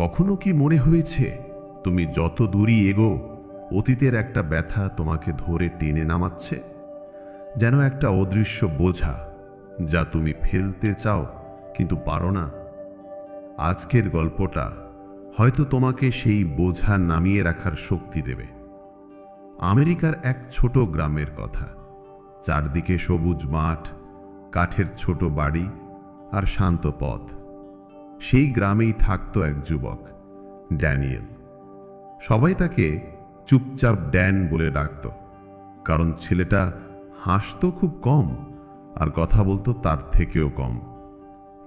কখনো কি মনে হয়েছে, তুমি যত দূরই এগো, অতীতের একটা ব্যথা তোমাকে ধরে টেনে নামাচ্ছে? যেন একটা অদৃশ্য বোঝা যা তুমি ফেলতে চাও, কিন্তু পারো না। আজকের গল্পটা হয়তো তোমাকে সেই বোঝা নামিয়ে রাখার শক্তি দেবে। আমেরিকার এক ছোট গ্রামের কথা। চারদিকে সবুজ মাঠ, কাঠের ছোট বাড়ি আর শান্ত পথ। সেই গ্রামেই থাকতো এক যুবক, ড্যানিয়েল। সবাই তাকে চুপচাপ ড্যান বলে ডাকত, কারণ ছেলেটা হাসতো খুব কম আর কথা বলতো তার থেকেও কম।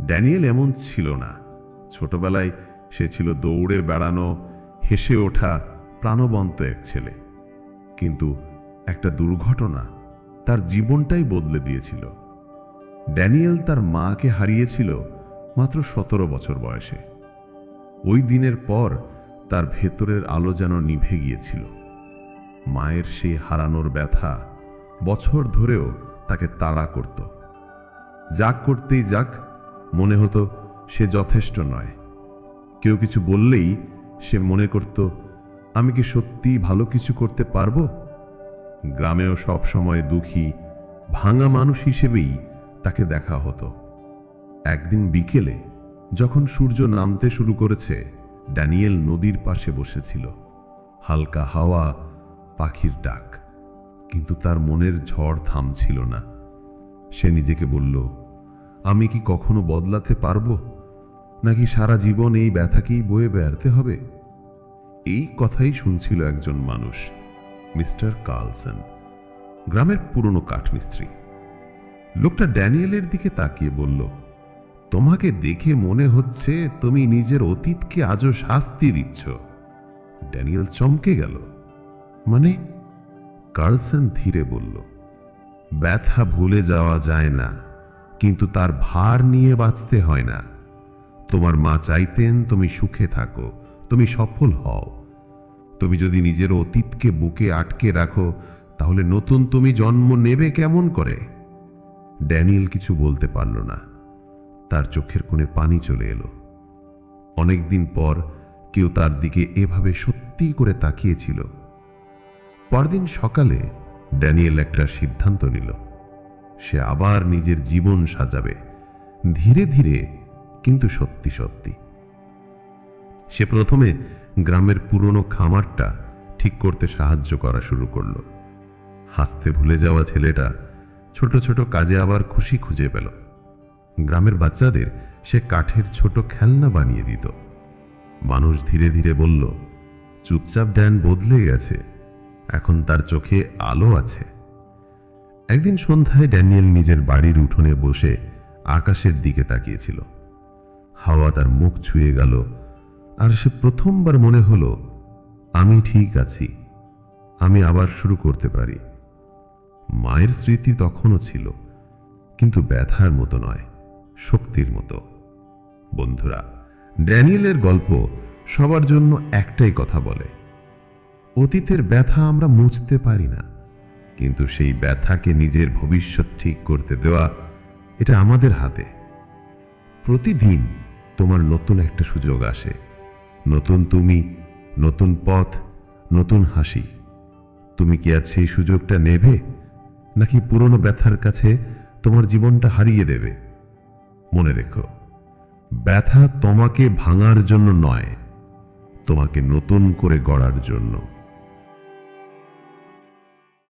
ড্যানিয়েল এমন ছিল না। ছোটবেলায় সে ছিল দৌড়ে বেড়ানো, হেসে ওঠা প্রাণবন্ত এক ছেলে। কিন্তু একটা দুর্ঘটনা তার জীবনটাই বদলে দিয়েছিল। ড্যানিয়েল তার মাকে হারিয়েছিল মাত্র সতেরো বছর বয়সে। ওই দিনের পর তার ভেতরের আলো যেন নিভে গিয়েছিল। মায়ের সেই হারানোর ব্যথা বছর ধরেও তাকে তাড়া করত। যাক করতেই যাক, মনে হতো সে যথেষ্ট নয়। কেউ কিছু বললেই সে মনে করত, আমি কি সত্যিই ভালো কিছু করতে পারব? গ্রামেও সব সময় দুঃখী, ভাঙা মানুষ হিসেবেই তাকে দেখা হতো। একদিন বিকেলে যখন সূর্য নামতে শুরু করেছে, ড্যানিয়েল নদীর পাশে বসেছিল। হালকা হাওয়া, পাখির ডাক। কিন্তু তার মনের ঝড় থামছিল না। সে নিজেকে বলল, আমি কি কখনো বদলাতে পারব? নাকি সারা জীবন এই ব্যথাকেই বয়ে বেড়াতে হবে? এই কথাই শুনছিল একজন মানুষ, মিস্টার কার্লসন, গ্রামের পুরনো কাঠমিস্ত্রি। লোকটা ড্যানিয়েলের দিকে তাকিয়ে বলল তোমাকে দেখে মনে হচ্ছে তুমি নিজের অতীতকে আজও শাস্তি দিচ্ছ। ড্যানিয়েল চমকে গেল। মানে? কার্লসন ধীরে বলল, ব্যথা ভুলে যাওয়া যায় না, কিন্তু তার ভার নিয়ে বাঁচতে হয় না। তোমার মা চাইতেন তুমি সুখে থাকো, তুমি সফল হও। তুমি যদি নিজের অতীতকে বুকে আটকে রাখো, তাহলে নতুন তুমি জন্ম নেবে কেমন করে? ড্যানিয়েল কিছু বলতে পারল না। তার চোখের কোণে পানি চলে এলো। অনেকদিন পর কেউ তার দিকে এভাবে সত্যি করে তাকিয়েছিল। পরদিন সকালে ড্যানিয়েল একটা সিদ্ধান্ত নিল। সে আবার নিজের জীবন সাজাবে, ধীরে ধীরে, কিন্তু সত্যি সত্যি। সে প্রথমে গ্রামের পুরনো খামারটা ঠিক করতে সাহায্য করা শুরু করল। হাসতে ভুলে যাওয়া ছেলেটা ছোট ছোট কাজে আবার খুশি খুঁজে পেল। গ্রামের বাচ্চাদের সে কাঠের ছোট খেলনা বানিয়ে দিত। মানুষ ধীরে ধীরে বলল, চুপচাপ ড্যান বদলে গেছে। এখন তার চোখে আলো আছে। একদিন সন্ধ্যায় ড্যানিয়েল নিজের বাড়ির উঠোনে বসে আকাশের দিকে তাকিয়েছিল। হাওয়া তার মুখ ছুঁয়ে গেল আর সে প্রথমবার মনে হলো, আমি ঠিক আছি। আমি আবার শুরু করতে পারি। মায়ের স্মৃতি তখনও ছিল, কিন্তু ব্যথার মতো নয়। শক্তির মতো। বন্ধুরা, ড্যানিয়েলের গল্প সবার জন্য একটাই কথা বলে, অতীতের ব্যথা আমরা মুছতে পারি না, কিন্তু সেই ব্যথাকে নিজের ভবিষ্যৎ ঠিক করতে দেওয়া এটা আমাদের হাতে। প্রতিদিন তোমার নতুন একটা সুযোগ আসে, নতুন তুমি, নতুন পথ, নতুন হাসি। তুমি কি আজ সেই সুযোগটা নেবে, নাকি পুরনো ব্যথার কাছে তোমার জীবনটা হারিয়ে দেবে? মনে রেখো ব্যথা তোমাকে ভাঙার জন্য নয় তোমাকে নতুন করে গড়ার জন্য।